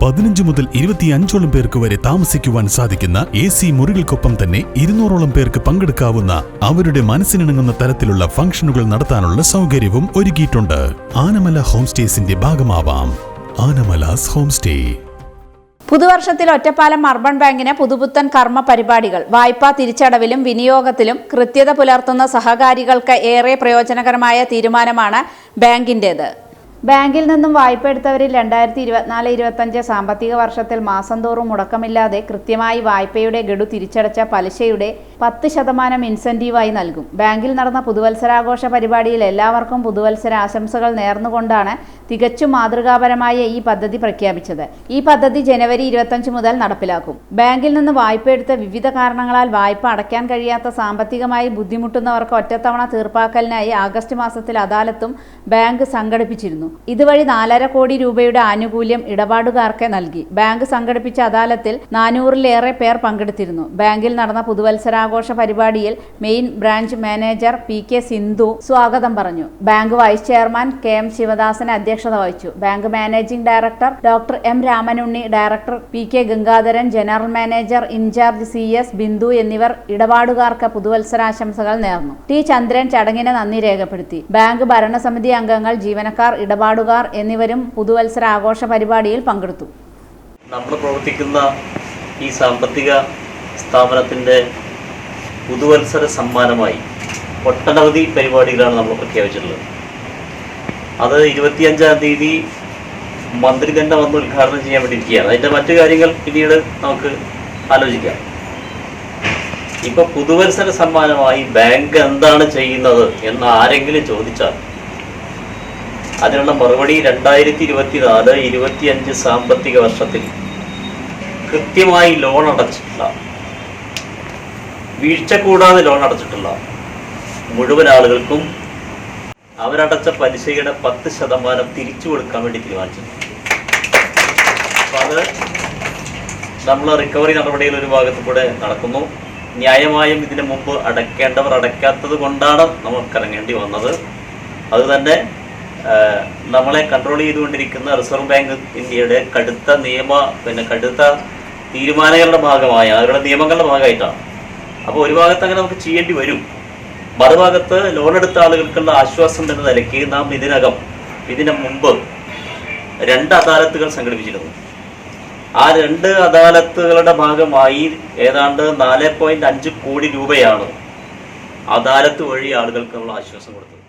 പതിനഞ്ച് മുതൽ ഇരുപത്തിയഞ്ചോളം പേർക്ക് വരെ താമസിക്കുവാൻ സാധിക്കുന്ന എ സി മുറികൾക്കൊപ്പം തന്നെ ഇരുന്നൂറോളം പേർക്ക് പങ്കെടുക്കാവുന്ന അവരുടെ മനസ്സിനിണങ്ങുന്ന തരത്തിലുള്ള ഫംഗ്ഷനുകൾ നടത്താനുള്ള സൗകര്യവും ഒരുക്കിയിട്ടുണ്ട്. ആനമല ഹോം സ്റ്റേസിന്റെ ഭാഗമാവാം. ആനമലാസ് ഹോം സ്റ്റേ പുതുവർഷത്തിൽ ഒറ്റപ്പാലം അർബൻ ബാങ്കിന് പുതുപുത്തൻ കർമ്മ പരിപാടികൾ വായ്പാ തിരിച്ചടവിലും വിനിയോഗത്തിലും കൃത്യത പുലർത്തുന്ന സഹകാരികൾക്ക് ഏറെ പ്രയോജനകരമായ തീരുമാനമാണ് ബാങ്കിന്റേത് ബാങ്കിൽ നിന്നും വായ്പ എടുത്തവരിൽ രണ്ടായിരത്തി ഇരുപത്തിനാല് ഇരുപത്തഞ്ച് സാമ്പത്തിക വർഷത്തിൽ മാസം തോറും മുടക്കമില്ലാതെ കൃത്യമായി വായ്പയുടെ ഗഡു തിരിച്ചടച്ച പലിശയുടെ പത്ത് ശതമാനം ഇൻസെന്റീവായി നൽകും. ബാങ്കിൽ നടന്ന പുതുവത്സരാഘോഷ പരിപാടിയിൽ എല്ലാവർക്കും പുതുവത്സര ആശംസകൾ നേർന്നുകൊണ്ടാണ് തികച്ചും മാതൃകാപരമായ ഈ പദ്ധതി പ്രഖ്യാപിച്ചത്. ഈ പദ്ധതി ജനുവരി ഇരുപത്തഞ്ച് മുതൽ നടപ്പിലാക്കും. ബാങ്കിൽ നിന്ന് വായ്പ എടുത്ത വിവിധ കാരണങ്ങളാൽ വായ്പ അടയ്ക്കാൻ കഴിയാത്ത സാമ്പത്തികമായി ബുദ്ധിമുട്ടുന്നവർക്ക് ഒറ്റത്തവണ തീർപ്പാക്കലിനായി ആഗസ്റ്റ് മാസത്തിൽ അദാലത്തും ബാങ്ക് സംഘടിപ്പിച്ചിരുന്നു. ഇതുവഴി നാലര കോടി രൂപയുടെ ആനുകൂല്യം ഇടപാടുകാർക്ക് നൽകി. ബാങ്ക് സംഘടിപ്പിച്ച അദാലത്തിൽ നാനൂറിലേറെ പേർ പങ്കെടുത്തിരുന്നു. ബാങ്കിൽ നടന്ന പുതുവത്സരാഘോഷ പരിപാടിയിൽ main branch manager P K Sindhu സ്വാഗതം പറഞ്ഞു. Bank vice chairman K M Sivadasan അധ്യക്ഷത വഹിച്ചു. Bank managing director doctor M Ramanunni director P K Gangadharan general manager in-charge C S Bindu എന്നിവർ ഇടപാടുകാർക്ക് പുതുവത്സരാശംസകൾ നേർന്നു. ടി ചന്ദ്രൻ ചടങ്ങിന് നന്ദി രേഖപ്പെടുത്തി. ബാങ്ക് ഭരണസമിതി അംഗങ്ങൾ ജീവനക്കാർ ഇടപാടുകാർ എന്നിവരും പുതുവത്സര ആഘോഷ പരിപാടിയിൽ പങ്കെടുത്തു. നമ്മൾ പ്രവർത്തിക്കുന്ന ഈ സാമ്പത്തിക സ്ഥാപനത്തിന്റെ പുതുവത്സര സമ്മാനമായി ഒട്ടനവധി പരിപാടികളാണ് നമ്മൾ പ്രഖ്യാപിച്ചിട്ടുള്ളത്. അത് ഇരുപത്തിയഞ്ചാം തീയതി മന്ത്രി തന്നെ വന്ന് ഉദ്ഘാടനം ചെയ്യാൻ വേണ്ടിയിരിക്കുകയാണ്. അതിന്റെ മറ്റു കാര്യങ്ങൾ പിന്നീട് നമുക്ക് ആലോചിക്കാം. ഇപ്പൊ പുതുവത്സര സമ്മാനമായി ബാങ്ക് എന്താണ് ചെയ്യുന്നത് എന്ന് ആരെങ്കിലും ചോദിച്ചാൽ അതിനുള്ള മറുപടി രണ്ടായിരത്തി ഇരുപത്തിനാല് ഇരുപത്തിയഞ്ച് സാമ്പത്തിക വർഷത്തിൽ കൃത്യമായി ലോൺ അടച്ചിട്ടുള്ള വീഴ്ച കൂടാതെ ലോൺ അടച്ചിട്ടുള്ള മുഴുവൻ ആളുകൾക്കും അവരടച്ച പലിശയുടെ പത്ത് ശതമാനം തിരിച്ചു കൊടുക്കാൻ വേണ്ടി തീരുമാനിച്ചു അപ്പം അത് നമ്മൾ റിക്കവറി നടപടികൾ ഒരു ഭാഗത്ത് കൂടെ നടക്കുന്നു. ന്യായമായും ഇതിനു മുമ്പ് അടയ്ക്കേണ്ടവർ അടയ്ക്കാത്തത് കൊണ്ടാണ് നമുക്ക് ഇറങ്ങേണ്ടി വന്നത്. അത് തന്നെ ആഹ്, നമ്മളെ കൺട്രോൾ ചെയ്തുകൊണ്ടിരിക്കുന്ന റിസർവ് ബാങ്ക് ഇന്ത്യയുടെ കടുത്ത നിയമ പിന്നെ കടുത്ത തീരുമാനങ്ങളുടെ ഭാഗമായ അവരുടെ നിയമങ്ങളുടെ ഭാഗമായിട്ടാണ്. അപ്പോൾ ഒരു ഭാഗത്ത് അങ്ങനെ നമുക്ക് ചെയ്യേണ്ടി വരും. മറുഭാഗത്ത് ലോൺ എടുത്ത ആളുകൾക്കുള്ള ആശ്വാസം എന്ന നിലയ്ക്ക് നാം ഇതിനകം ഇതിനു മുമ്പ് രണ്ട് അദാലത്തുകൾ സംഘടിപ്പിച്ചിരുന്നു. ആ രണ്ട് അദാലത്തുകളുടെ ഭാഗമായി ഏതാണ്ട് നാല് പോയിന്റ് അഞ്ച് കോടി രൂപയാണ് അദാലത്ത് വഴി ആളുകൾക്കുള്ള ആശ്വാസം കൊടുത്തത്.